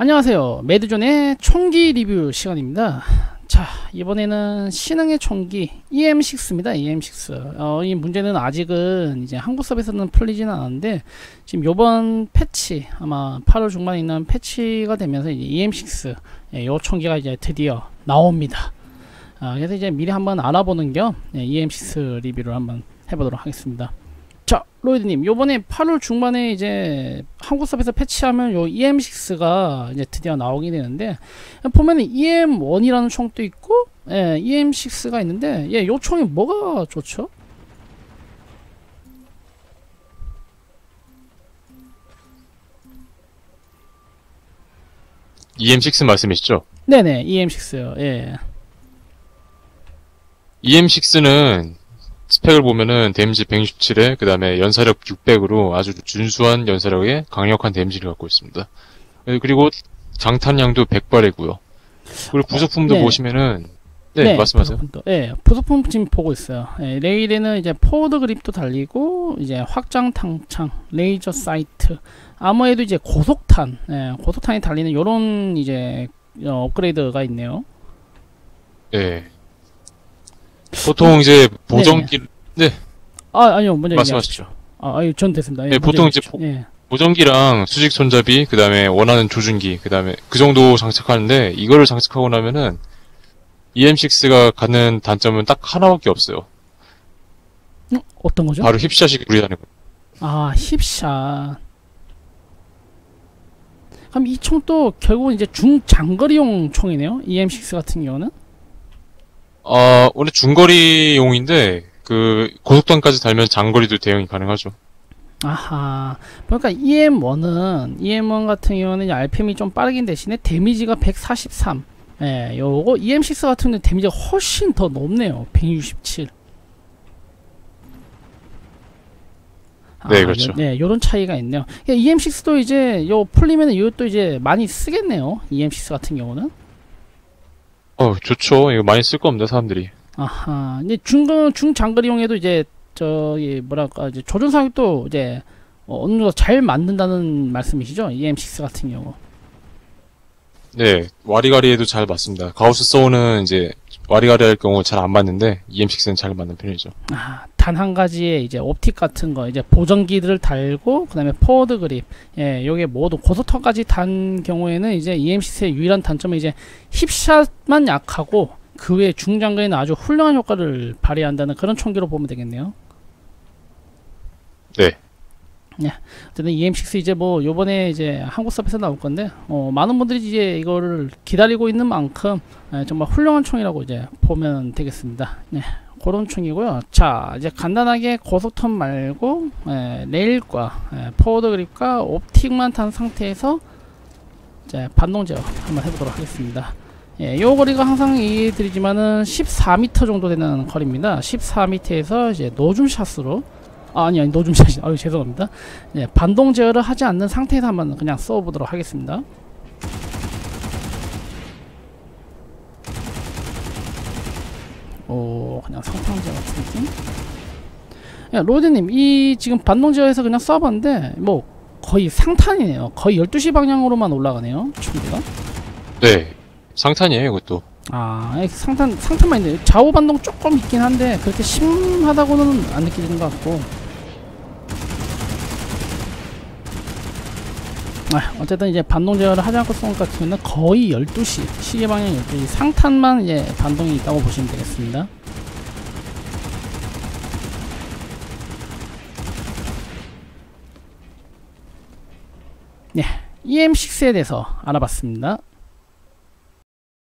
안녕하세요. 매드존의 총기 리뷰 시간입니다. 자, 이번에는 신흥의 총기 EM6입니다. EM6. 어, 이 문제는 아직은 이제 한국 서비스는 풀리지는 않았는데 지금 요번 패치 아마 8월 중반에 있는 패치가 되면서 이제 EM6 예, 요 총기가 이제 드디어 나옵니다. 아, 그래서 이제 미리 한번 알아보는 겸 예, EM6 리뷰를 한번 해보도록 하겠습니다. 자, 로이드님, 요번에 8월 중반에 이제 한국 서비스 패치하면 요 EM6가 이제 드디어 나오게 되는데, 보면은 EM1이라는 총도 있고, 예, EM6가 있는데, 예, 요 총이 뭐가 좋죠? EM6 말씀이시죠? 네네, EM6요, 예. EM6는 스펙을 보면은 데미지 167에 그 다음에 연사력 600으로 아주 준수한 연사력에 강력한 데미지를 갖고 있습니다. 예, 그리고 장탄량도 100발이고요. 그리고 부속품도 네. 보시면은 네, 말씀하세요. 부속품도, 예, 부속품 지금 보고 있어요. 예, 레일에는 이제 포워드 그립도 달리고, 이제 확장 탕창, 레이저 사이트, 아무에도 이제 고속탄, 예, 고속탄이 달리는 요런 이제 어, 업그레이드가 있네요. 예. 보통 이제 보정기 아, 아니요, 먼저 말씀하시죠. 얘기하시죠. 아, 아유, 전 됐습니다. 예, 네, 보통 이제 얘기하시죠. 예. 보정기랑 수직 손잡이 그 다음에 원하는 조준기 그 다음에 그 정도 장착하는데 이거를 장착하고 나면은 EM6가 갖는 단점은 딱 하나밖에 없어요. 음, 어떤 거죠? 바로 힙샷이 구리다는 거. 아, 힙샷. 그럼 이 총도 결국은 이제 중장거리용 총이네요. EM6 같은 경우는. 아, 원래 중거리용인데, 그, 고속탄까지 달면 장거리도 대응이 가능하죠. 아하. 그러니까 EM1은 EM1 같은 경우는 RPM이 좀 빠르긴 대신에 데미지가 143. 예, 요거 EM6 같은 경우는 데미지가 훨씬 더 높네요. 167. 네, 그렇죠. 요, 네, 요런 차이가 있네요. EM6도 이제 요 풀리면은 이것도 이제 많이 쓰겠네요. EM6 같은 경우는. 어, 좋죠. 이거 많이 쓸 겁니다, 사람들이. 아하. 이제 중 중장거리용에도 이제 저기 뭐랄까 이제 조준 사격도 이제 어, 어느 정도 잘 만든다는 말씀이시죠? EM6 같은 경우. 네, 와리가리에도 잘 맞습니다. 가우스 소우는 이제, 와리가리 할 경우 잘 안 맞는데, EM6는 잘 맞는 편이죠. 아, 단 한 가지의 이제 옵틱 같은 거 이제 보정기들을 달고 그 다음에 포워드 그립 예, 요게 모두 고속터까지 단 경우에는 이제 EM6의 유일한 단점은 이제 힙샷만 약하고 그외 중장거리는 아주 훌륭한 효과를 발휘한다는 그런 총기로 보면 되겠네요. 네. 어쨌든 EM6 이제 뭐 요번에 이제 한국 서비스 나올 건데 어, 많은 분들이 이제 이거를 기다리고 있는 만큼 예, 정말 훌륭한 총이라고 이제 보면 되겠습니다. 네. 그런 총이고요. 자, 이제 간단하게 고속턴 말고 예, 레일과 예, 포워드 그립과 옵틱만 탄 상태에서 이제 반동 제어 한번 해보도록 하겠습니다. 예, 요 거리가 항상 얘기드리지만은 14m 정도 되는 거리입니다. 14m에서 이제 노줌샷으로 아, 아니 아니 노줌샷이 아유 죄송합니다. 예, 반동 제어를 하지 않는 상태에서 한번 그냥 써보도록 하겠습니다. 오 그냥 상상제 같은 느낌? 야 로드님 이 지금 반동 제어에서 그냥 써봤는데 뭐 거의 상탄이네요. 거의 12시 방향으로만 올라가네요. 준비가. 네. 상탄이에요, 이것도. 아 예, 상탄 상탄만 있는데 좌우 반동 조금 있긴 한데 그렇게 심하다고는 안 느껴지는 것 같고. 아, 어쨌든 이제 반동 제어를 하지 않고 쏜것 같으면 거의 12시 시계 방향 12시 상탄만 이제 반동이 있다고 보시면 되겠습니다. 네, EM6에 대해서 알아봤습니다.